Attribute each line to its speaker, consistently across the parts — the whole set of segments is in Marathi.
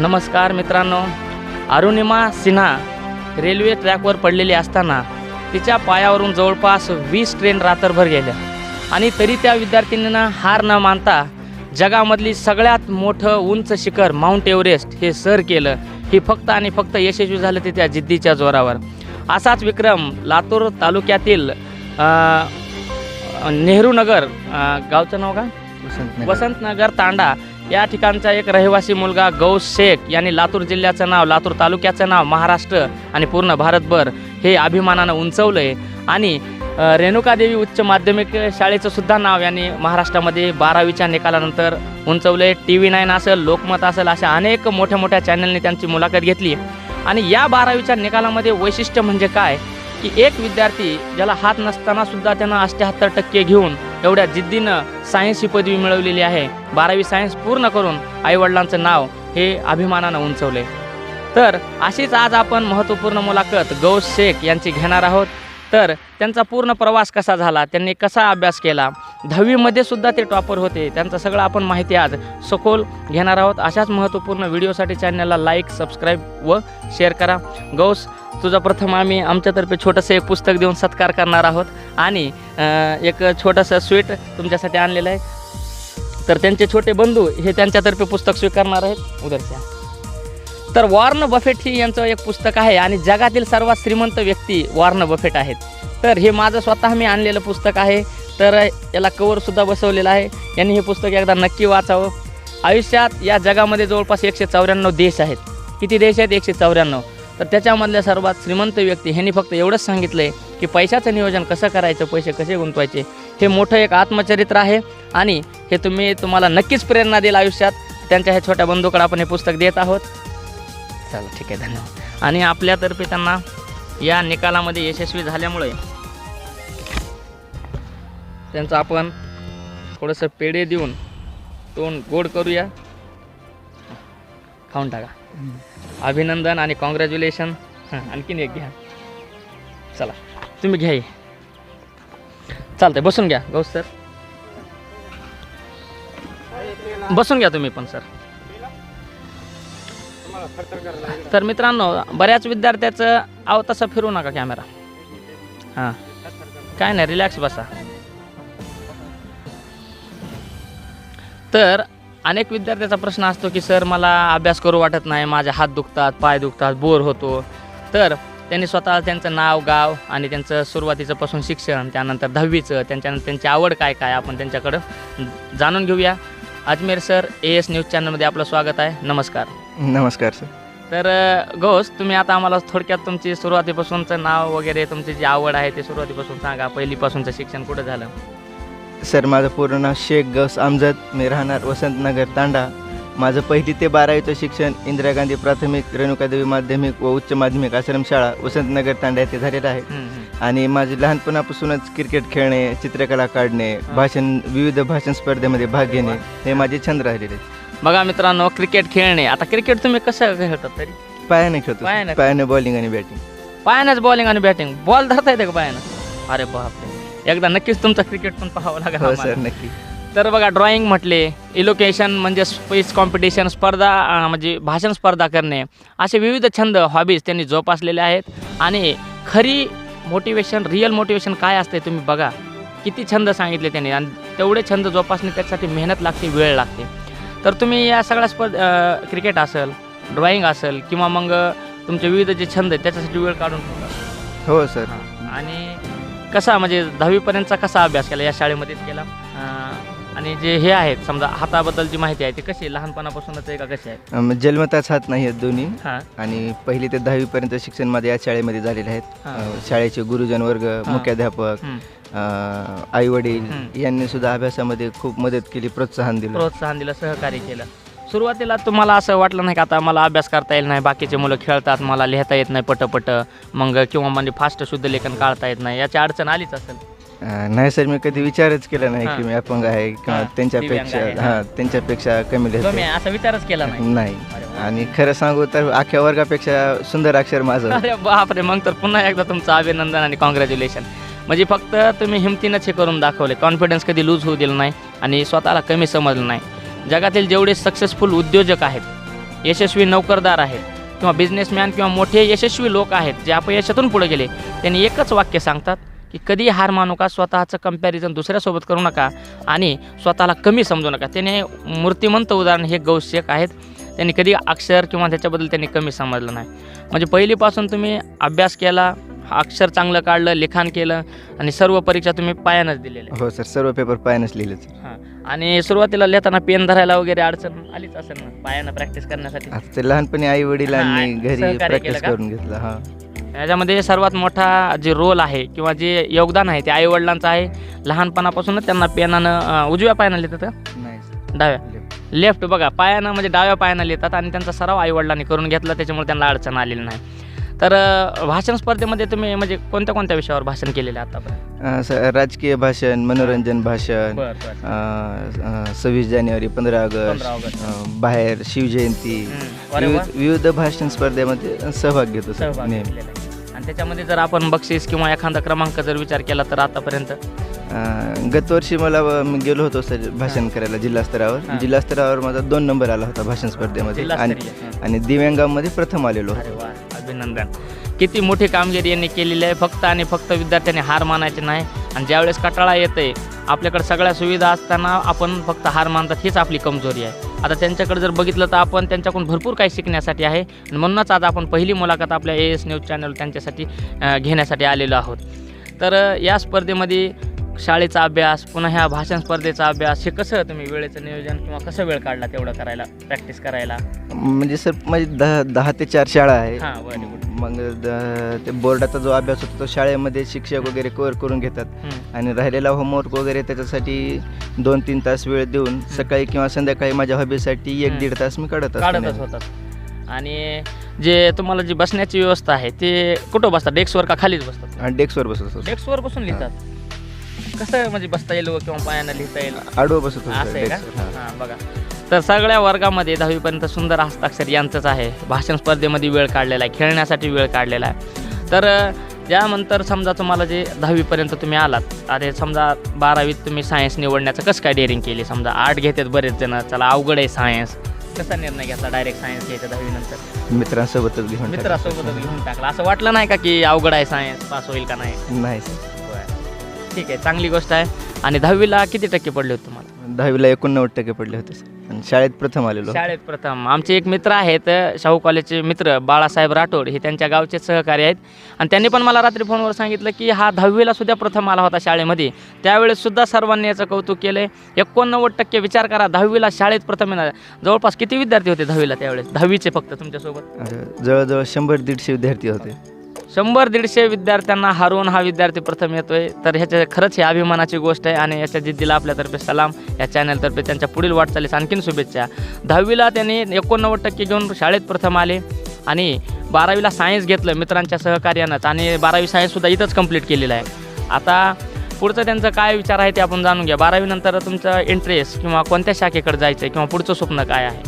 Speaker 1: नमस्कार मित्रांनो. अरुणिमा सिन्हा रेल्वे ट्रॅकवर पडलेली असताना तिच्या पायावरून जवळपास वीस ट्रेन रात्रभर गेल्या. आणि तरी त्या विद्यार्थिनीनं हार न मानता जगामधली सगळ्यात मोठं उंच शिखर माउंट एव्हरेस्ट हे सर केलं. हे फक्त आणि फक्त यशस्वी झालं ते त्या जिद्दीच्या जोरावर. असाच विक्रम लातूर तालुक्यातील नेहरू नगर गावचं नाव का? वसंतनगर तांडा या ठिकाणचा एक रहिवासी मुलगा गौ शेख यांनी लातूर जिल्ह्याचं नाव लातूर तालुक्याचं नाव महाराष्ट्र आणि पूर्ण भारतभर हे अभिमानानं उंचवलं आहे आणि रेणुकादेवी उच्च माध्यमिक शाळेचं सुद्धा नाव यांनी महाराष्ट्रामध्ये बारावीच्या निकालानंतर उंचवलं आहे टी व्ही नाईन असेल लोकमत असेल अशा अनेक मोठ्या मोठ्या चॅनलने त्यांची मुलाखत घेतली. आणि या बारावीच्या निकालामध्ये वैशिष्ट्य म्हणजे काय? की एक विद्यार्थी ज्याला हात नसताना सुद्धा त्यांना अष्ट्याहत्तर टक्के घेऊन एवढ्या जिद्दीनं सायन्स ही पदवी मिळवलेली आहे. बारावी सायन्स पूर्ण करून आईवडिलांचं नाव हे अभिमानानं उंचवले. तर अशीच आज आपण महत्त्वपूर्ण मुलाखत गौस शेख यांची घेणार आहोत. तर त्यांचा पूर्ण प्रवास कसा झाला? त्यांनी कसा अभ्यास केला? दहावीमध्ये सुद्धा ते टॉपर होते. त्यांचं सगळं आपण माहिती आज सखोल घेणार आहोत. अशाच महत्त्वपूर्ण व्हिडिओसाठी चॅनलला लाईक सबस्क्राईब व शेअर करा. गौस तुझा प्रथम आम्ही आमच्यातर्फे छोटंसं एक पुस्तक देऊन सत्कार करणार आहोत. आणि एक छोटंसं स्वीट तुमच्यासाठी आणलेलं आहे. तर त्यांचे छोटे बंधू हे त्यांच्यातर्फे पुस्तक स्वीकारणार आहेत. उदरच्या. तर वॉर्न बफेट ही यांचं एक पुस्तक आहे आणि जगातील सर्वात श्रीमंत व्यक्ती वॉर्न बफेट आहेत. तर हे माझं स्वतः मी आणलेलं पुस्तक आहे. तर याला कवरसुद्धा बसवलेलं आहे. यांनी हे पुस्तक एकदा नक्की वाचावं. आयुष्यात या जगामध्ये जवळपास एकशे चौऱ्याण्णव देश आहेत. किती देश आहेत? एकशे चौऱ्याण्णव. तर त्याच्यामधल्या सर्वात श्रीमंत व्यक्ती ह्यांनी फक्त एवढंच सांगितलं आहे की पैशाचं नियोजन कसं करायचं पैसे कसे गुंतवायचे हे मोठं एक आत्मचरित्र आहे. आणि हे तुम्ही तुम्हाला नक्कीच प्रेरणा देईल आयुष्यात. त्यांच्या ह्या छोट्या बंधूकडे आपण हे पुस्तक देत आहोत. चला ठीक आहे धन्यवाद. आणि आपल्यातर्फे त्यांना या निकालामध्ये यशस्वी झाल्यामुळे त्यांचं आपण थोडंसं पेढे देऊन तोंड गोड करूया. खाऊन टाका. अभिनंदन आणि कॉंग्रॅच्युलेशन हां आणखीन एक घ्या. चला तुम्ही घ्या चालतंय बसून घ्या गौस सर. बसून घ्या तुम्ही पण सर. तर मित्रांनो बऱ्याच विद्यार्थ्याचं आव तसं फिरू नका कॅमेरा. हां. काय नाही रिलॅक्स बसा. तर अनेक विद्यार्थ्याचा प्रश्न असतो की सर मला अभ्यास करू वाटत नाही. माझे हात दुखतात पाय दुखतात बोर होतो. तर त्यांनी स्वतः त्यांचं नाव गाव आणि त्यांचं सुरुवातीचं पासून शिक्षण त्यानंतर दहावीचं त्यांच्यानंतर त्यांची आवड काय काय आपण त्यांच्याकडं जाणून घेऊया. Ajmer sir A S news चॅनलमध्ये आपलं स्वागत आहे. नमस्कार.
Speaker 2: नमस्कार सर.
Speaker 1: तर घोष तुम्ही आता आम्हाला थोडक्यात तुमची सुरुवातीपासूनचं नाव वगैरे तुमची जी आवड आहे ते सुरुवातीपासून सांगा. पहिलीपासूनचं शिक्षण कुठं झालं?
Speaker 2: सर माझं पूर्ण नाव शेख गौस आमजद. मी राहणार वसंतनगर तांडा. माझं पहिली ते बारावीचं शिक्षण इंदिरा गांधी प्राथमिक रेणुकादेवी माध्यमिक व उच्च माध्यमिक आश्रमशाळा वसंतनगर तांडा येथे झालेलं आहे. आणि माझे लहानपणापासूनच क्रिकेट खेळणे चित्रकला काढणे भाषण विविध भाषण स्पर्धेमध्ये भाग घेणे हे माझे छंद राहिलेले आहेत.
Speaker 1: बघा मित्रांनो क्रिकेट खेळणे. आता क्रिकेट तुम्ही कसं खेळतात तरी?
Speaker 2: पायाने खेळतो.
Speaker 1: पायाने
Speaker 2: बॉलिंग आणि बॅटिंग.
Speaker 1: पायानंच बॉलिंग आणि बॅटिंग. बॉल धरता येते का पायानं? अरे बापरे. एकदा नक्कीच तुमचं क्रिकेट पण पाहावं लागेल
Speaker 2: हो. सर नक्की.
Speaker 1: तर बघा ड्रॉइंग म्हटले इलोकेशन म्हणजे स्पेस कॉम्पिटिशन स्पर्धा म्हणजे भाषण स्पर्धा करणे असे विविध छंद हॉबीज त्यांनी जोपासलेले आहेत. आणि खरी मोटिवेशन रिअल मोटिवेशन काय असते तुम्ही बघा. किती छंद सांगितले त्यांनी आणि तेवढे छंद जोपासणे त्यासाठी मेहनत लागते वेळ लागते. तर तुम्ही या सगळ्या स्पर्ध क्रिकेट असेल ड्रॉइंग असेल किंवा मग तुमचे विविध जे छंद आहेत त्याच्यासाठी वेळ काढून
Speaker 2: हो सर
Speaker 1: आणि कसा म्हणजे दहावीपर्यंतचा कसा अभ्यास केला या शाळेमध्येच केला? आणि जे हे आहेत समजा हाताबद्दलची माहिती आहे ती कशी? लहानपणापासूनच आहे का कशी आहे?
Speaker 2: अम, जन्मताच हात नाही आहेत दोन्ही.
Speaker 1: हां.
Speaker 2: आणि पहिली ते दहावीपर्यंत शिक्षण माझ्या या शाळेमध्ये झालेले आहेत.
Speaker 1: हां.
Speaker 2: अ, शाळेचे गुरुजन वर्ग मुख्याध्यापक
Speaker 1: हं.
Speaker 2: आई वडील. यांनी सुद्धा अभ्यासामध्ये खूप मदत केली प्रोत्साहन दिलं.
Speaker 1: प्रोत्साहन दिलं सहकार्य केलं. सुरुवातीला तुम्हाला असं वाटलं नाही का आता मला अभ्यास करता येईल नाही बाकीचे मुलं खेळतात मला लिहिता येत नाही पटपट मग किंवा म्हणजे फास्ट शुद्ध लेखन काढता येत नाही याची अडचण आलीच असेल?
Speaker 2: नाही सर मी कधी विचारच केला नाही. की मी अपंग आहे किंवा त्यांच्यापेक्षा हां त्यांच्यापेक्षा कमी लिहितो
Speaker 1: असा विचारच केला नाही.
Speaker 2: आणि खरं सांगू तर अख्ख्या वर्गापेक्षा सुंदर अक्षर माझं.
Speaker 1: अरे बापरे मग तर पुन्हा एकदा तुमचं अभिनंदन आणि कॉंग्रॅच्युलेशन म्हणजे फक्त तुम्ही हिमतीनंच हे करून दाखवले. कॉन्फिडन्स कधी लूज होऊ दिलं नाही आणि स्वतःला कमी समजलं नाही. जगातील जेवढे सक्सेसफुल उद्योजक आहेत यशस्वी नोकरदार आहेत किंवा बिझनेसमॅन किंवा मोठे यशस्वी लोक आहेत जे अपयशातून पुढे गेले त्यांनी एकच वाक्य सांगतात की कधी हार मानू नका स्वतःचं कंपॅरिझन दुसऱ्यासोबत करू नका आणि स्वतःला कमी समजू नका. त्याने मूर्तिमंत उदाहरण हे गौश शेख आहेत. त्यांनी कधी अक्षर किंवा त्याच्याबद्दल त्यांनी कमी समजलं नाही. म्हणजे पहिलीपासून तुम्ही अभ्यास केला अक्षर चांगलं काढलं लिखाण केलं आणि सर्व परीक्षा तुम्ही पायानंच दिलेल्या
Speaker 2: हो सर सर्व पेपर पायानंच लिहिले
Speaker 1: हां. आणि सुरुवातीला लिहिताना पेन धरायला वगैरे अडचण आलीच असेल ना पायानं प्रॅक्टिस करण्यासाठी.
Speaker 2: आता ते लहानपणी आई वडिलांनी
Speaker 1: हा,
Speaker 2: घरी
Speaker 1: सहकार्य
Speaker 2: प्रॅक्टिस
Speaker 1: केलं का?
Speaker 2: करून घेतलं हा.
Speaker 1: याच्यामध्ये सर्वात मोठा जे रोल आहे किंवा जे योगदान आहे ते आईवडिलांचं आहे. लहानपणापासूनच त्यांना पेनानं अं, उजव्या पायानं लिहितात का?
Speaker 2: नाही.
Speaker 1: डाव्या. लेफ्ट बघा पायानं म्हणजे डाव्या पायानं लिहितात आणि त्यांचा सराव आईवडिलांनी करून घेतला त्याच्यामुळे त्यांना अडचण आलेली नाही. तर भाषण स्पर्धेमध्ये तुम्ही म्हणजे कोणत्या कोणत्या विषयावर भाषण केलेलं आतापर्यंत?
Speaker 2: स- राजकीय भाषण मनोरंजन भाषण सव्वीस जानेवारी पंधरा ऑगस्ट बाहेर शिवजयंती. विविध भाषण स्पर्धेमध्ये सहभाग घेतो.
Speaker 1: आणि त्याच्यामध्ये जर आपण बक्षीस किंवा एखादा क्रमांक जर विचार केला तर आतापर्यंत?
Speaker 2: गतवर्षी मला मी गेलो होतो सर भाषण करायला जिल्हा स्तरावर.
Speaker 1: हां.
Speaker 2: जिल्हा स्तरावर माझा दोन नंबर आला होता भाषण स्पर्धेमध्ये. आणि दिव्यांगामध्ये प्रथम आलेलो
Speaker 1: वा. अभिनंदन. किती मोठी कामगिरी यांनी केलेली आहे. फक्त आणि फक्त विद्यार्थ्यांनी हार मानायची नाही. आणि ज्यावेळेस कटाळा येते आपल्याकडे सगळ्या सुविधा असताना आपण फक्त हार मानतात हीच आपली कमजोरी आहे. आता त्यांच्याकडे जर बघितलं तर आपण त्यांच्याकडून भरपूर काही शिकण्यासाठी आहे. आणि म्हणूनच आज आपण पहिली मुलाखत आपल्या ए एस न्यूज चॅनल त्यांच्यासाठी घेण्यासाठी आलेलो आहोत. तर या स्पर्धेमध्ये शाळेचा अभ्यास पुन्हा ह्या भाषण स्पर्धेचा अभ्यास हे कसं तुम्ही वेळेचं नियोजन किंवा कसं वेळ काढला तेवढं करायला प्रॅक्टिस करायला?
Speaker 2: म्हणजे सर माझी दहा दहा ते चार शाळा आहे.
Speaker 1: हां व्हेरी गुड.
Speaker 2: मग द- ते बोर्डाचा जो अभ्यास होतो तो शाळेमध्ये शिक्षक वगैरे कव्हर करून घेतात. आणि राहिलेला होमवर्क वगैरे त्याच्यासाठी दोन तीन तास वेळ देऊन सकाळी किंवा संध्याकाळी माझ्या हॉबीसाठी एक
Speaker 1: हम्म.
Speaker 2: दीड तास मी काढत असतो.
Speaker 1: काढतच
Speaker 2: नेहमी.
Speaker 1: होतात. आणि जे तुम्हाला जी बसण्याची व्यवस्था आहे ते कुठं बसतात? डेस्कवर का खालीच बसतात?
Speaker 2: आणि डेस्कवर बसत असतो.
Speaker 1: डेस्कवर बसून लिहितात. कसं म्हणजे बसता येईल व किंवा पायानं लिहिता येईल?
Speaker 2: आडवं बसत होतो
Speaker 1: असं आहे का?
Speaker 2: डेस्कवर हां.
Speaker 1: हां बघा. तर सगळ्या वर्गामध्ये दहावीपर्यंत सुंदर हस्ताक्षर यांचंच आहे. भाषण स्पर्धेमध्ये वेळ काढलेला आहे खेळण्यासाठी वेळ काढलेला आहे. तर अ, त्यानंतर समजा तुम्हाला जे दहावीपर्यंत तुम्ही आलात अरे समजा बारावीत तुम्ही सायन्स निवडण्याचं कसं काय डेअरिंग केली? समजा आर्ट घेतात बरेच जण चला अवघड आहे सायन्स कसा निर्णय घेतला डायरेक्ट सायन्स घ्यायचा दहावीनंतर?
Speaker 2: मित्रांसोबतच घेऊन टाकलं.
Speaker 1: मित्रासोबतच घेऊन टाकला. असं वाटलं नाही का की अवघड आहे सायन्स पास होईल का नाही?
Speaker 2: नाही
Speaker 1: ठीक आहे चांगली गोष्ट आहे. आणि दहावीला किती टक्के पडले होते तुम्हाला?
Speaker 2: दहावीला एकोणनव्वद टक्के पडले होते सर आणि शाळेत प्रथम आलेलो.
Speaker 1: शाळेत प्रथम. आमचे एक मित्र आहेत शाहू कॉलेजचे मित्र बाळासाहेब राठोड हे त्यांच्या गावचे सहकारी आहेत. आणि त्यांनी पण मला रात्री फोनवर सांगितलं की हा दहावीला सुद्धा प्रथम आला होता शाळेमध्ये. त्यावेळेस सुद्धा सर्वांनी याचं कौतुक केलं आहे एकोणनव्वद टक्के विचार करा दहावीला शाळेत प्रथम येणार. जवळपास किती विद्यार्थी होते दहावीला त्यावेळेस? दहावीचे फक्त तुमच्यासोबत.
Speaker 2: अं, जवळजवळ शंभर दीडशे विद्यार्थी होते.
Speaker 1: शंभर दीडशे विद्यार्थ्यांना हरवून हा विद्यार्थी प्रथम येतोय. तर ह्याच्या खरंच ही अभिमानाची गोष्ट आहे आणि याच्या जिद्दीला आपल्यातर्फे सलाम. या चॅनलतर्फे त्यांच्या पुढील वाटचालीस आणखीन शुभेच्छा. दहावीला त्यांनी एकोणनव्वद टक्के घेऊन शाळेत प्रथम आले आणि बारावीला सायन्स घेतलं मित्रांच्या सहकार्यानंच आणि बारावी सायन्ससुद्धा इथंच कंप्लीट केलेलं आहे. आता पुढचं त्यांचं काय विचार आहे ते आपण जाणून घ्या. बारावीनंतर तुमचं इंटरेस्ट किंवा कोणत्या शाखेकडे जायचं आहे किंवा पुढचं स्वप्न काय आहे?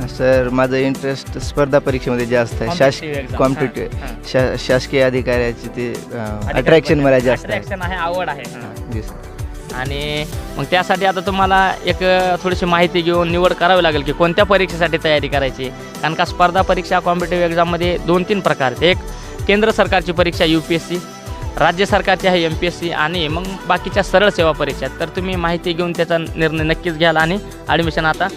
Speaker 2: सर माझं इंटरेस्ट स्पर्धा परीक्षेमध्ये जास्त आहे. शास
Speaker 1: Competitive exam.
Speaker 2: कॉम्पिटिटिव्ह
Speaker 1: हां.
Speaker 2: शा शासकीय अधिकाऱ्याचे ते अट्रॅक्शन मला जास्त आहे.
Speaker 1: Attraction आहे आवड आहे. हां.
Speaker 2: जी सर
Speaker 1: आणि मग त्यासाठी आता तुम्हाला एक अ, थोडीशी माहिती घेऊन निवड करावी लागेल की कोणत्या परीक्षेसाठी तयारी करायची? कारण का स्पर्धा परीक्षा कॉम्पिटेटिव्ह एक्झाममध्ये दोन तीन प्रकार आहेत. एक केंद्र सरकारची परीक्षा यू पी एस सी राज्य सरकारची आहे एम पी एस सी आणि मग बाकीच्या सरळ सेवा परीक्षा. तर तुम्ही माहिती घेऊन त्याचा निर्णय नक्कीच घ्याल आणि ॲडमिशन आता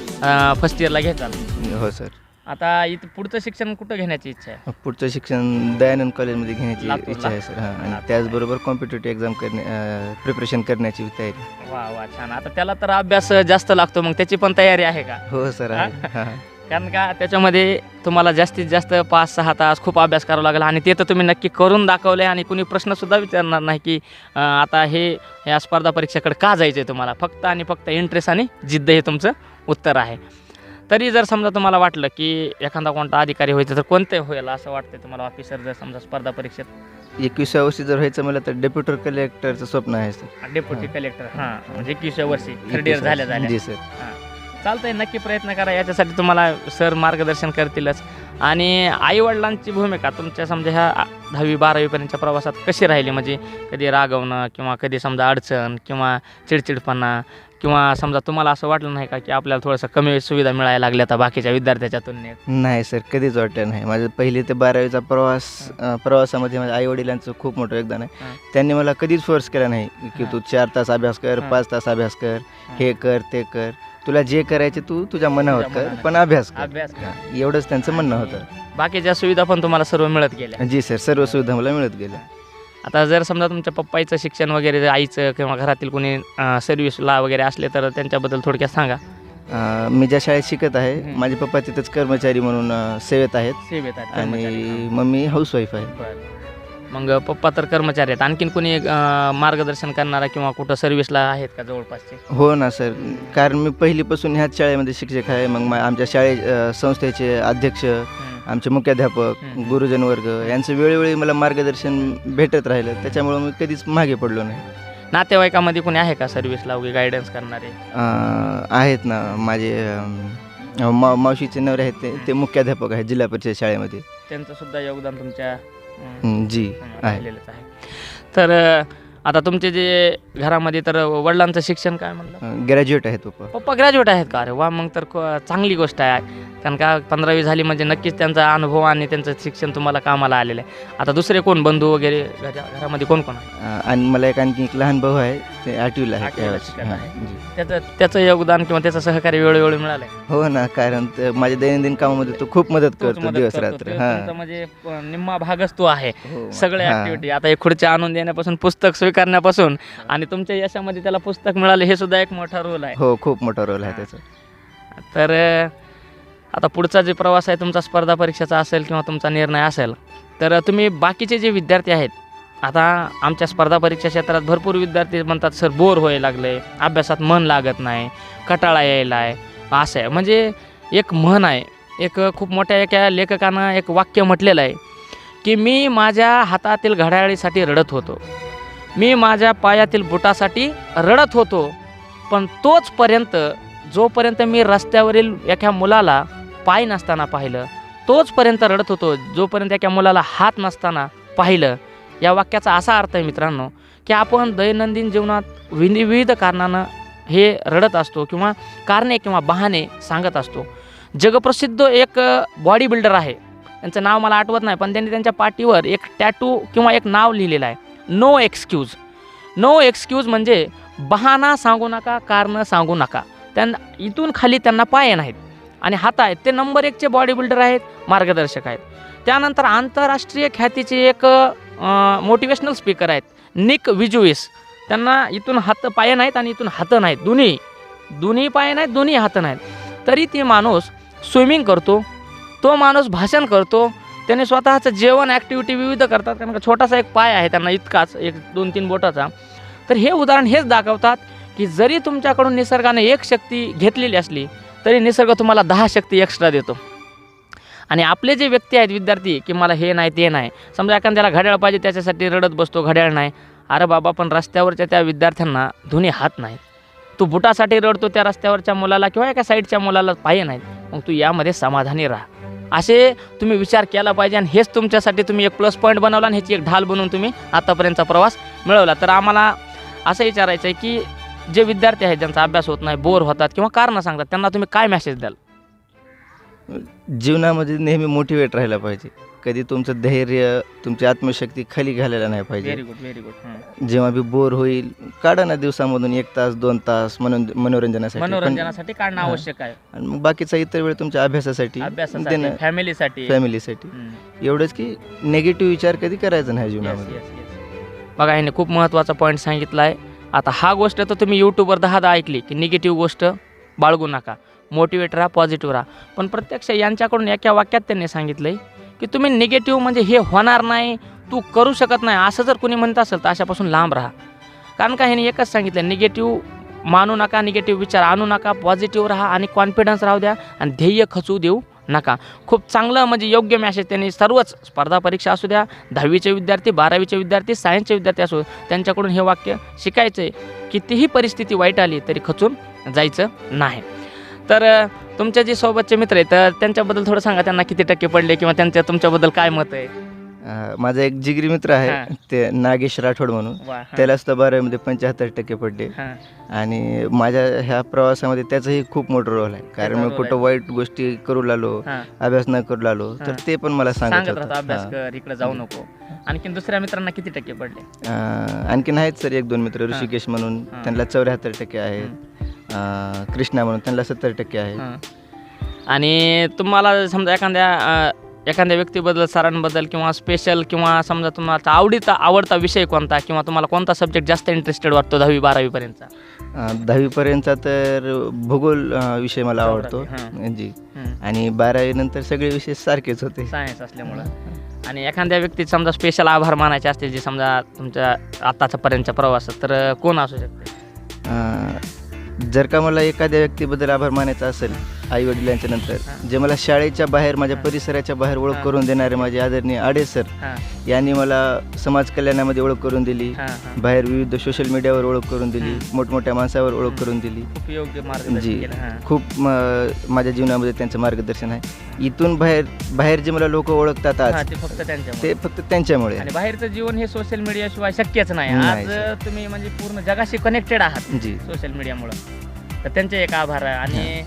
Speaker 1: फर्स्ट इयरला घेताल.
Speaker 2: हो सर.
Speaker 1: आता इथं पुढचं शिक्षण कुठं घेण्याची इच्छा आहे?
Speaker 2: पुढचं शिक्षण दयानंद कॉलेजमध्ये घेण्याची? इच्छा आहे सर. हां आणि. त्याचबरोबर कॉम्पिटेटिव्ह एक्झाम करणे प्रिपरेशन करण्याची तयारी.
Speaker 1: वा वा छान. आता त्याला तर अभ्यास जास्त लागतो मग त्याची पण तयारी आहे का?
Speaker 2: हो सर
Speaker 1: कारण का त्याच्यामध्ये तुम्हाला जास्तीत जास्त पाच सहा तास खूप अभ्यास करावा लागला आणि ते तर तुम्ही नक्की करून दाखवले आणि कुणी प्रश्नसुद्धा विचारणार नाही की आता हे या स्पर्धा परीक्षेकडे का जायचं आहे तुम्हाला? फक्त आणि फक्त इंटरेस्ट आणि जिद्द हे तुमचं उत्तर आहे. तरी जर समजा तुम्हाला वाटलं की एखादा कोणता अधिकारी व्हायचं तर कोणते होईल असं वाटतं तुम्हाला ऑफिसर जर समजा स्पर्धा परीक्षेत?
Speaker 2: एकविसाव्या वर्षी जर व्हायचं मला तर डेप्युटर कलेक्टरचं स्वप्न आहे सर
Speaker 1: डेप्युटी कलेक्टर हां. म्हणजे एकविसव्या वर्षी थर्ड इयर झाल्या झाल्या.
Speaker 2: जी सर
Speaker 1: चालतंय नक्की प्रयत्न करा याच्यासाठी तुम्हाला सर मार्गदर्शन करतीलच आणि आईवडिलांची भूमिका तुमच्या समजा ह्या दहावी बारावीपर्यंतच्या प्रवासात कशी राहिली म्हणजे कधी रागवणं किंवा कधी समजा अडचण किंवा चिडचिडपणा किंवा समजा तुम्हाला असं वाटलं नाही का की आपल्याला थोडंसं कमी सुविधा मिळायला लागल्या आता बाकीच्या विद्यार्थ्याच्या तुलनेत
Speaker 2: नाही सर कधीच वाटलं नाही माझं पहिली ते बारावीचा प्रवास प्रवासामध्ये माझ्या आईवडिलांचं खूप मोठं योगदान आहे. त्यांनी मला कधीच फोर्स केला नाही की. तू चार तास अभ्यास कर. पाच तास अभ्यास कर.
Speaker 1: हे
Speaker 2: कर ते कर तुला जे करायचे तू तुझ्या मनावर
Speaker 1: तुझ्या
Speaker 2: कर
Speaker 1: मनाने.
Speaker 2: पण अभ्यास कर.
Speaker 1: अभ्यास करा.
Speaker 2: हां, एवढंच त्यांचं म्हणणं होतं.
Speaker 1: बाकीच्या सुविधा पण तुम्हाला सर्व मिळत गेल्या.
Speaker 2: जी सर सर्व सुविधा मला मिळत गेल्या.
Speaker 1: आता जर समजा तुमच्या पप्पाचं शिक्षण वगैरे जर आईचं किंवा घरातील कोणी सर्व्हिसला वगैरे असले तर त्यांच्याबद्दल थोडक्यात सांगा.
Speaker 2: अ, मी ज्या शाळेत शिकत आहे. माझे पप्पा तिथंच कर्मचारी म्हणून अ, सेवेत आहेत.
Speaker 1: सेवेत आहेत
Speaker 2: आणि मम्मी हाऊसवाईफ आहे.
Speaker 1: मग पप्पा तर कर्मचारी आहेत. आणखीन कोणी अं, मार्गदर्शन करणारा किंवा कुठं सर्व्हिसला आहेत का जवळपासचे?
Speaker 2: हो ना सर. कारण मी पहिलीपासून ह्याच शाळेमध्ये शिक्षक आहे. मग मा- आमच्या शाळे अ, संस्थेचे अध्यक्ष आमचे मुख्याध्यापक. गुरुजन वर्ग यांचं वेळोवेळी मला मार्गदर्शन भेटत राहिलं. त्याच्यामुळं मी कधीच मागे पडलो नाही.
Speaker 1: नातेवाईकामध्ये कोणी आहे का सर्व्हिसला वगैरे गायडन्स करणारे?
Speaker 2: अ, आहेत ना माझे अम, मा मावशीचे नवरे आहेत ते ते मुख्याध्यापक आहेत जिल्हा परिषद शाळेमध्ये.
Speaker 1: त्यांचं सुद्धा योगदान तुमच्या
Speaker 2: जी आहे.
Speaker 1: राहिलेलंच आहे. तर आता तुमचे जे घरामध्ये तर वडिलांचं शिक्षण काय म्हणलं?
Speaker 2: ग्रॅज्युएट आहेत पप्पा.
Speaker 1: पप्पा ग्रॅज्युएट आहेत का? अरे वा मग तर क- चांगली गोष्ट आहे. कारण का पंधरावी झाली म्हणजे नक्कीच त्यांचा अनुभव आणि त्यांचं शिक्षण तुम्हाला कामाला आलेलं आहे. आता दुसरे कोण? बंधू वगैरे घरा घरामध्ये कोण कोण आहे?
Speaker 2: आणि मला एक आणखी एक लहान भाऊ आहे ते आठवीला आहे
Speaker 1: आठवीला
Speaker 2: यावर्षी.
Speaker 1: शिकत
Speaker 2: हां,
Speaker 1: आहे.
Speaker 2: जी.
Speaker 1: त्याचं त्याचं योगदान किंवा त्याचं सहकार्य वेळोवेळी मिळालं आहे
Speaker 2: हो ना कारण ते माझ्या दैनंदिन कामामध्ये तो खूप मदत करतो दिवस रात्र.
Speaker 1: तुमचा
Speaker 2: हां.
Speaker 1: म्हणजे निम्मा भागच तो आहे.
Speaker 2: हो,
Speaker 1: सगळे
Speaker 2: हां.
Speaker 1: ऍक्टिव्हिटी आता एक खुर्च्या आणून देण्यापासून पुस्तक स्वीकारण्यापासून आणि तुमच्या यशामध्ये त्याला पुस्तक मिळाले हे सुद्धा एक मोठा रोल आहे.
Speaker 2: हो खूप मोठा रोल आहे त्याचा.
Speaker 1: तर अ, आता पुढचा जे प्रवास आहे तुमचा स्पर्धा परीक्षेचा असेल किंवा तुमचा निर्णय असेल तर तुम्ही बाकीचे जे विद्यार्थी आहेत आता आमच्या स्पर्धा परीक्षा क्षेत्रात भरपूर विद्यार्थी म्हणतात सर बोर व्हायला लागले अभ्यासात मन लागत नाही कटाळा यायला आहे. असं आहे. म्हणजे एक म्हण आहे एक खूप मोठ्या एका लेखकानं एक वाक्य म्हटलेलं आहे की मी माझ्या हातातील घड्याळीसाठी रडत होतो. मी माझ्या पायातील बुटासाठी रडत होतो. पण तोचपर्यंत जोपर्यंत मी रस्त्यावरील एका मुलाला पाय नसताना पाहिलं. तोचपर्यंत रडत होतो जोपर्यंत एका मुलाला हात नसताना पाहिलं. या वाक्याचा असा अर्थ आहे मित्रांनो की आपण दैनंदिन जीवनात विनि विविध कारणानं हे रडत असतो किंवा कारणे किंवा बहाणे सांगत असतो. जगप्रसिद्ध एक बॉडी बिल्डर आहे. त्यांचं नाव मला आठवत नाही पण त्यांनी त्यांच्या पाठीवर एक टॅटू किंवा एक नाव लिहिलेलं आहे. नो एक्सक्यूज नो एक्सक्यूज म्हणजे बहाना सांगू नका कारणं सांगू नका. त्यांना इथून खाली त्यांना पाय नाहीत. आणि हात आहेत. ते नंबर एकचे बॉडी बिल्डर आहेत मार्गदर्शक आहेत. त्यानंतर आंतरराष्ट्रीय ख्यातीचे एक मोटिवेशनल स्पीकर आहेत. निक विजुईस. त्यांना इथून हात पाय नाहीत आणि इथून हात नाहीत. दोन्ही दोन्ही पाय नाहीत दोन्ही हातं नाहीत. तरी ती माणूस स्विमिंग करतो. तो माणूस भाषण करतो. त्याने स्वतःचं जेवण ॲक्टिव्हिटी विविध करतात. कारण का छोटासा एक पाय आहे त्यांना इतकाच एक दोन तीन बोटाचा. तर हे उदाहरण हेच दाखवतात की जरी तुमच्याकडून निसर्गाने एक शक्ती घेतलेली असली तरी निसर्ग तुम्हाला दहा शक्ती एक्स्ट्रा देतो. आणि आपले जे व्यक्ती आहेत विद्यार्थी की मला हे नाही ते नाही. समजा एखाद्याला घड्याळ पाहिजे त्याच्यासाठी रडत बसतो घड्याळ नाही. अरे बाबा पण रस्त्यावरच्या त्या विद्यार्थ्यांना दोन्ही हात नाहीत तू बुटासाठी रडतो त्या रस्त्यावरच्या मुलाला किंवा एका साईडच्या मुलाला पाय नाहीत. मग तू यामध्ये समाधानी राहा. असे तुम्ही विचार केला पाहिजे आणि हेच तुमच्यासाठी तुम्ही एक प्लस पॉईंट बनवला आणि ह्याची एक ढाल बनवून तुम्ही आतापर्यंतचा प्रवास मिळवला. तर आम्हाला असं विचारायचं आहे की जे विद्यार्थी आहेत ज्यांचा अभ्यास होत नाही बोर होतात किंवा कारणं सांगतात त्यांना तुम्ही काय मेसेज द्याल?
Speaker 2: जीवनामध्ये नेहमी मोटिवेट राहायला पाहिजे. कधी तुमचं धैर्य तुमची आत्मशक्ती खाली घालायला नाही पाहिजे.
Speaker 1: गुड व्हेरी गुड
Speaker 2: जेव्हा बी बोर होईल काढा ना दिवसामधून एक तास दोन तास मनोरंज मनोरंजनासाठी. पण-
Speaker 1: मनोरंजनासाठी काढणं
Speaker 2: हां.
Speaker 1: आवश्यक आहे.
Speaker 2: आणि मग बाकीचा इतर वेळ तुमच्या अभ्यासासाठी
Speaker 1: अभ्यासासाठी
Speaker 2: देणं
Speaker 1: फॅमिलीसाठी
Speaker 2: फॅमिलीसाठी एवढंच की नेगेटिव्ह विचार कधी करायचा नाही जीवनामध्ये.
Speaker 1: बघा ह्याने खूप महत्त्वाचा पॉईंट सांगितला आहे आता हा गोष्ट तर तुम्ही यूट्यूबवर दहा दहा ऐकली की निगेटिव्ह गोष्ट बाळगू नका. मोटिवेट राहा पॉझिटिव्ह राहा. पण प्रत्यक्ष यांच्याकडून एका वाक्यात त्यांनी सांगितलं आहे की तुम्ही निगेटिव्ह म्हणजे हे होणार नाही तू करू शकत नाही असं जर कोणी म्हणत असेल तर अशापासून लांब राहा. कारण का ह्याने एकच सांगितलं निगेटिव्ह मानू नका निगेटिव्ह विचार आणू नका पॉझिटिव्ह राहा आणि कॉन्फिडन्स राहू द्या आणि ध्येय खचू देऊ. नका. खूप चांगलं म्हणजे योग्य मॅसेज त्यांनी सर्वच स्पर्धा परीक्षा असू द्या दहावीचे विद्यार्थी बारावीचे विद्यार्थी सायन्सचे विद्यार्थी असू त्यांच्याकडून हे वाक्य शिकायचं आहे कितीही परिस्थिती वाईट आली तरी खचून जायचं नाही. तर तुमच्या जे सोबतचे मित्र आहेत तर त्यांच्याबद्दल थोडं सांगा. त्यांना किती टक्के पडले किंवा त्यांच्या तुमच्याबद्दल काय मत आहे?
Speaker 2: अं, माझा एक जिगरी मित्र
Speaker 1: हां.
Speaker 2: आहे ते नागेश राठोड म्हणून
Speaker 1: वा, हां,
Speaker 2: त्याला सुद्धा बारावीमध्ये पंच्याहत्तर टक्के पडले
Speaker 1: हां,
Speaker 2: आणि माझ्या ह्या प्रवासामध्ये त्याचाही खूप मोठा रोल आहे कारण मी कुठं. वाईट गोष्टी करू लागलो
Speaker 1: हां.
Speaker 2: अभ्यास न करू लागलो तर
Speaker 1: हां.
Speaker 2: ते पण मला सांगत
Speaker 1: सांगत राहतो
Speaker 2: होतं.
Speaker 1: अभ्यास. कर इकडे जाऊ नको आणखीन दुसऱ्या मित्रांना किती टक्के पडले
Speaker 2: अं, आणखीन आहेत सर एक दोन मित्र ऋषिकेश म्हणून
Speaker 1: हां.
Speaker 2: त्यांना चौऱ्याहत्तर टक्के आहेत अं, कृष्णा म्हणून त्यांना सत्तर टक्के आहेत
Speaker 1: हां. आणि तुम्हाला समजा एखाद्या अ, एखाद्या व्यक्तीबद्दल सरांबद्दल किंवा स्पेशल किंवा समजा तुम्हाला आवडीचा आवडता विषय कोणता किंवा तुम्हाला कोणता सब्जेक्ट जास्त इंटरेस्टेड वाटतो दहावी बारावीपर्यंतचा
Speaker 2: दहावीपर्यंतचा तर भूगोल विषय मला आवडतो जी. आणि बारावीनंतर सगळे विषय सारखेच होते.
Speaker 1: सायन्स असल्यामुळं. आणि एखाद्या व्यक्तीत समजा स्पेशल आभार मानायचे असतील जे समजा तुमच्या आताच्यापर्यंतच्या प्रवासात तर कोण असू शकते?
Speaker 2: जर का मला एखाद्या व्यक्तीबद्दल आभार मानायचा असेल आई वडिलांच्या नंतर. जे मला शाळेच्या बाहेर माझ्या. परिसराच्या बाहेर ओळख. करून देणारे माझे आदरणीय आडे सर यांनी मला समाज कल्याणामध्ये ओळख करून दिली बाहेर विविध सोशल मीडियावर ओळख करून दिली. मोठमोठ्या माणसावर ओळख. करून दिली जी खूप माझ्या जीवनामध्ये त्यांचं मार्गदर्शन आहे इथून बाहेर बाहेर जे मला लोक ओळखतात आज
Speaker 1: ते फक्त त्यांच्यामुळे
Speaker 2: ते फक्त त्यांच्यामुळे
Speaker 1: आणि बाहेरचं जीवन हे सोशल मीडियाशिवाय शक्यच नाही आज. तुम्ही म्हणजे पूर्ण जगाशी कनेक्टेड आहात
Speaker 2: जी
Speaker 1: सोशल मीडियामुळं तर त्यांचे एक आभार आहे. आणि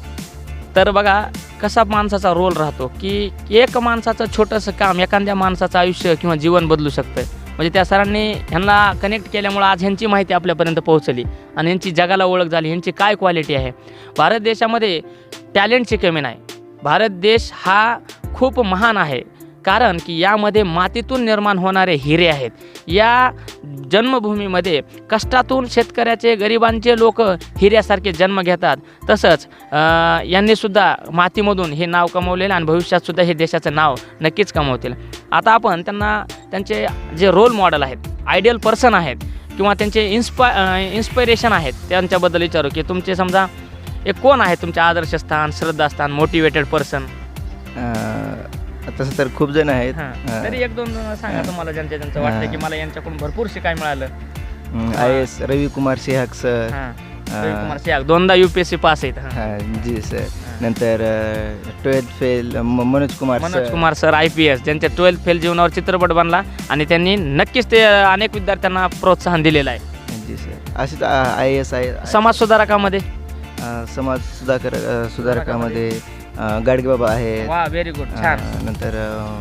Speaker 1: तर बघा कसा माणसाचा रोल राहतो की एक माणसाचं छोटंसं काम एखाद्या माणसाचं आयुष्य किंवा जीवन बदलू शकतं म्हणजे त्या सरांनी ह्यांना कनेक्ट केल्यामुळं आज ह्यांची माहिती आपल्यापर्यंत पोहोचली आणि ह्यांची जगाला ओळख झाली ह्यांची काय क्वालिटी आहे? भारत देशामध्ये टॅलेंटची कमी नाही. भारत देश हा खूप महान आहे. कारण की यामध्ये मातीतून निर्माण होणारे हिरे आहेत. या जन्मभूमीमध्ये कष्टातून शेतकऱ्याचे गरिबांचे लोक हिऱ्यासारखे जन्म घेतात. तसंच यांनीसुद्धा मातीमधून हे नाव कमवलेलं आणि भविष्यातसुद्धा हे देशाचं नाव नक्कीच कमवतील. आता आपण त्यांना त्यांचे जे रोल मॉडेल आहेत आयडियल पर्सन आहेत किंवा त्यांचे इन्स्पा इन्स्पिरेशन आहेत त्यांच्याबद्दल विचारू की तुमचे समजा एक कोण आहे तुमचे आदर्शस्थान श्रद्धास्थान मोटिवेटेड पर्सन
Speaker 2: तसं तर खूप जण आहेत.
Speaker 1: हां. तरी एक दोन सांगा तुम्हाला ज्यांच्या ज्यांचं वाटतं की मला यांच्याकडून भरपूर शिकाय मिळालं.
Speaker 2: I S Ravikumar Sehag sir.
Speaker 1: हां. रविकुमार सियाग दोनदा U P S C pass आहेत हां.
Speaker 2: हां, जी सर. नंतर twelfth fail Manoj Kumar
Speaker 1: Manoj
Speaker 2: sir.
Speaker 1: Kumar sir I P S ज्यांच्या ट्वेल्थ फेल जीवनावर चित्रपट बनला आणि त्यांनी नक्कीच ते अ, अनेक विद्यार्थ्यांना प्रोत्साहन दिलेलं आहे.
Speaker 2: जी सर. असेच आय एस आय
Speaker 1: समाज सुधारकामध्ये?
Speaker 2: समाज सुधाकर अं, सुधारकामध्ये. अं, गाडगेबाबा आहेत.
Speaker 1: वा व्हेरी गुड छान.
Speaker 2: अं, नंतर अं,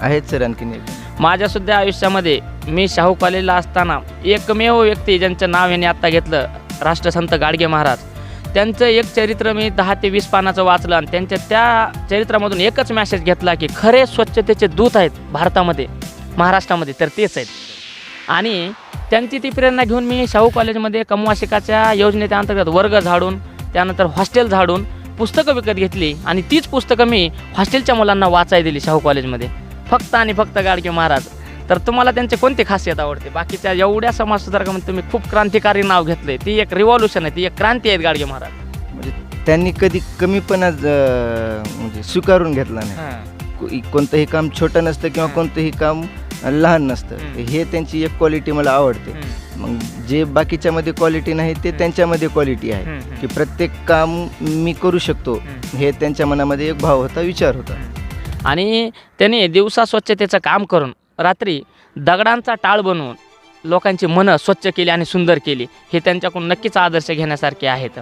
Speaker 2: आहेत सर आणखीन एक.
Speaker 1: माझ्या सुद्धा आयुष्यामध्ये मी शाहू कॉलेजला असताना एकमेव व्यक्ती ज्यांचं नाव यांनी आत्ता घेतलं राष्ट्रसंत गाडगे महाराज. त्यांचं एक चरित्र मी दहा ते वीस पानाचं वाचलं आणि त्यांच्या त्या चरित्रामधून एकच मॅसेज घेतला की खरे स्वच्छतेचे दूत आहेत भारतामध्ये महाराष्ट्रामध्ये तर तेच आहेत. आणि त्यांची ती प्रेरणा घेऊन मी शाहू कॉलेजमध्ये कमवा शिकाच्या योजनेच्या अंतर्गत वर्ग झाडून त्यानंतर हॉस्टेल झाडून पुस्तकं विकत घेतली आणि तीच पुस्तकं मी हॉस्टेलच्या मुलांना वाचाय दिली शाहू कॉलेजमध्ये. फक्त आणि फक्त गाडगे महाराज. तर तुम्हाला त्यांचे कोणते खासियत आवडते? बाकीच्या एवढ्या समाजसुधारकामध्ये तुम्ही खूप क्रांतिकारी नाव घेतलंय. ती एक रिव्हॉल्युशन आहे ती एक क्रांती आहे गाडगे महाराज.
Speaker 2: म्हणजे त्यांनी कधी कमीपणा म्हणजे स्वीकारून घेतला नाही. को- कोणतंही काम छोटं नसतं किंवा. कोणतंही काम लहान नसतं. हे त्यांची एक क्वालिटी मला आवडते. मग जे बाकीच्यामध्ये क्वालिटी नाही ते. त्यांच्यामध्ये क्वालिटी आहे. की प्रत्येक काम मी करू शकतो. हे त्यांच्या मनामध्ये एक भाव होता विचार होता.
Speaker 1: आणि त्यांनी दिवसा स्वच्छतेचं काम करून रात्री दगडांचा टाळ बनवून लोकांची मनं स्वच्छ केली आणि सुंदर केली हे त्यांच्याकडून नक्कीच आदर्श घेण्यासारखे आहेत.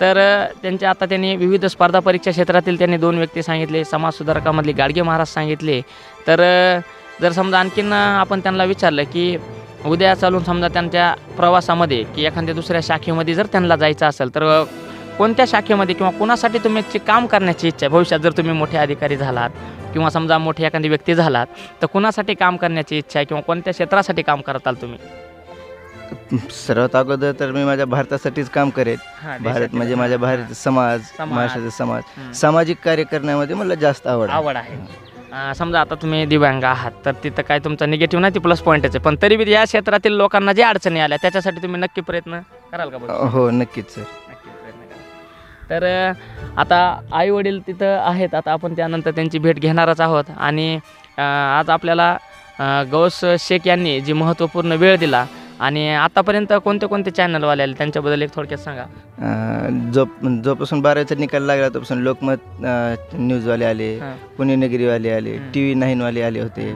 Speaker 1: तर त्यांच्या आता त्यांनी विविध स्पर्धा परीक्षा क्षेत्रातील त्यांनी दोन व्यक्ती सांगितले समाजसुधारकामधले गाडगे महाराज सांगितले. तर जर समजा आणखीन आपण त्यांना विचारलं की उद्या चालून समजा त्यांच्या प्रवासामध्ये की एखाद्या दुसऱ्या शाखेमध्ये जर त्यांना जायचं असेल तर कोणत्या शाखेमध्ये किंवा कोणासाठी तुम्ही काम करण्याची इच्छा आहे भविष्यात जर तुम्ही मोठे अधिकारी झालात किंवा समजा मोठी एखादी व्यक्ती झालात तर कुणासाठी काम करण्याची इच्छा आहे किंवा कोणत्या क्षेत्रासाठी काम करताल तुम्ही
Speaker 2: सर्वात अगोदर तर मी माझ्या भारतासाठीच काम करेन भारत म्हणजे माझ्या भारत समाज. महाराष्ट्राचा समाज. सामाजिक कार्य करण्यामध्ये मला जास्त आवड.
Speaker 1: आवड आहे समजा आता तुम्ही दिव्यांग आहात तर तिथं काय तुमचा निगेटिव्ह नाही ती प्लस पॉईंटच आहे. पण तरी बी या क्षेत्रातील लोकांना जे अडचणी आल्या त्याच्यासाठी तुम्ही नक्की प्रयत्न कराल का बरं?
Speaker 2: हो नक्कीच सर.
Speaker 1: नक्की प्रयत्न करा. तर आता आई वडील तिथं आहेत आता आपण त्यानंतर त्यांची भेट घेणारच आहोत. आणि आज आपल्याला गौस शेख यांनी जी महत्त्वपूर्ण वेळ दिला आणि आतापर्यंत कोणते कोणते चॅनलवाले आले? त्यांच्याबद्दल एक थोडक्यात सांगा.
Speaker 2: अं, जो जोपासून बारावीचा निकाल लागला तोपासून लोकमत अं, न्यूजवाले आले
Speaker 1: हां.
Speaker 2: पुणे नगरीवाले आले. टी व्ही नाईनवाले आले होते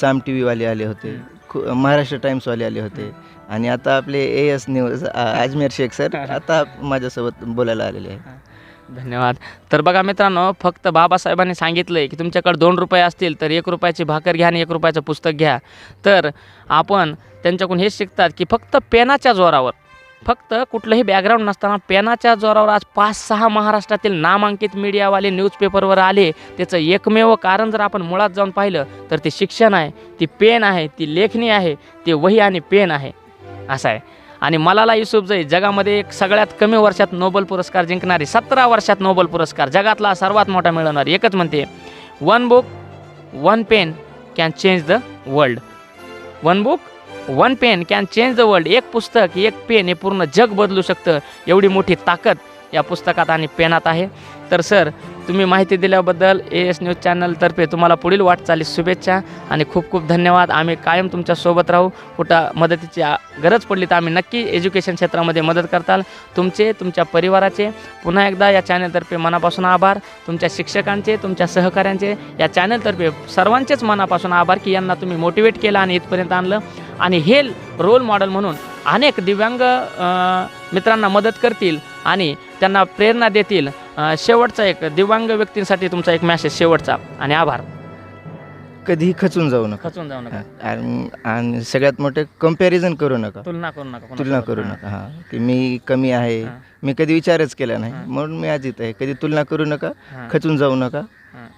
Speaker 2: साम टी व्हीवाले आले होते खू- महाराष्ट्र टाइम्सवाले आले होते. आणि आता आपले ए एस न्यूज अ- अजमेर शेख सर आता माझ्यासोबत बोलायला आलेले आहे
Speaker 1: धन्यवाद. तर बघा मित्रांनो फक्त बाबासाहेबांनी सांगितलं आहे की तुमच्याकडे दोन रुपये असतील तर एक रुपयाची भाकर घ्या आणि एक रुपयाचं पुस्तक घ्या. तर आपण त्यांच्याकडून हेच शिकतात की फक्त पेनाच्या जोरावर फक्त कुठलंही बॅकग्राऊंड नसताना पेनाच्या जोरावर आज पाच सहा महाराष्ट्रातील नामांकित मीडियावाले न्यूजपेपरवर आले. त्याचं एकमेव कारण जर आपण मुळात जाऊन पाहिलं तर ते शिक्षण आहे ती पेन आहे ती लेखणी आहे ते वही आणि पेन आहे. असं आहे. आणि मलाला युसुफजई जगामध्ये एक सगळ्यात कमी वर्षात नोबल पुरस्कार जिंकणारी सतरा वर्षात नोबल पुरस्कार जगातला सर्वात मोठा मिळवणारी एकच म्हणते one book one pen can change the world one book one pen can change the world एक पुस्तक एक पेन हे पूर्ण जग बदलू शकतं. एवढी मोठी ताकद. या पुस्तकात आणि पेनात आहे. तर सर तुम्ही माहिती दिल्याबद्दल ए एस न्यूज चॅनलतर्फे तुम्हाला पुढील वाटचालीस शुभेच्छा आणि खूप खूप धन्यवाद. आम्ही कायम तुमच्यासोबत राहू. कुठं मदतीची गरज पडली तर आम्ही नक्की एज्युकेशन क्षेत्रामध्ये मदत करताल. तुमचे तुमच्या परिवाराचे पुन्हा एकदा या चॅनलतर्फे मनापासून आभार. तुमच्या शिक्षकांचे तुमच्या सहकाऱ्यांचे या चॅनलतर्फे सर्वांचेच मनापासून आभार की यांना तुम्ही मोटिवेट केलं आणि इथपर्यंत आणलं. आणि हे रोल मॉडेल म्हणून अनेक दिव्यांग मित्रांना मदत करतील. आणि त्यांना प्रेरणा देतील शेवटचा एक दिव्यांग व्यक्तींसाठी तुमचा एक मॅसेज शेवटचा आणि आभार
Speaker 2: कधीही खचून जाऊ नका
Speaker 1: खचून जाऊ नका
Speaker 2: आणि आणि सगळ्यात मोठे कंपॅरिझन करू नका
Speaker 1: तुलना करू नका.
Speaker 2: तुलना करू. नका हां की मी कमी आहे. मी कधी विचारच केला नाही. म्हणून मी आज इथं आहे कधी तुलना करू नका. खचून जाऊ नका.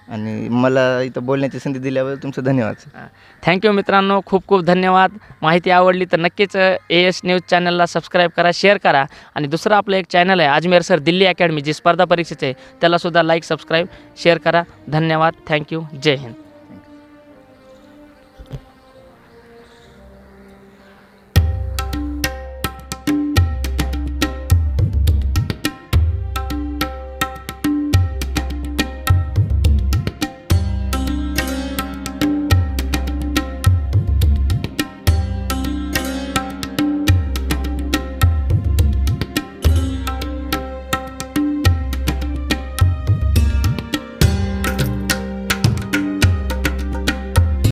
Speaker 2: आणि मला इथं बोलण्याची संधी दिल्याबद्दल तुमचं धन्यवाद सर.
Speaker 1: थँक्यू मित्रांनो खूप खूप धन्यवाद. माहिती आवडली तर नक्कीच ए एस न्यूज चॅनलला सबस्क्राईब करा शेअर करा. आणि दुसरं आपलं एक चॅनल आहे अजमेर सर दिल्ली अकॅडमी जी स्पर्धा परीक्षेचे आहे त्यालासुद्धा लाईक सबस्क्राईब शेअर करा. धन्यवाद. थँक्यू जय हिंद.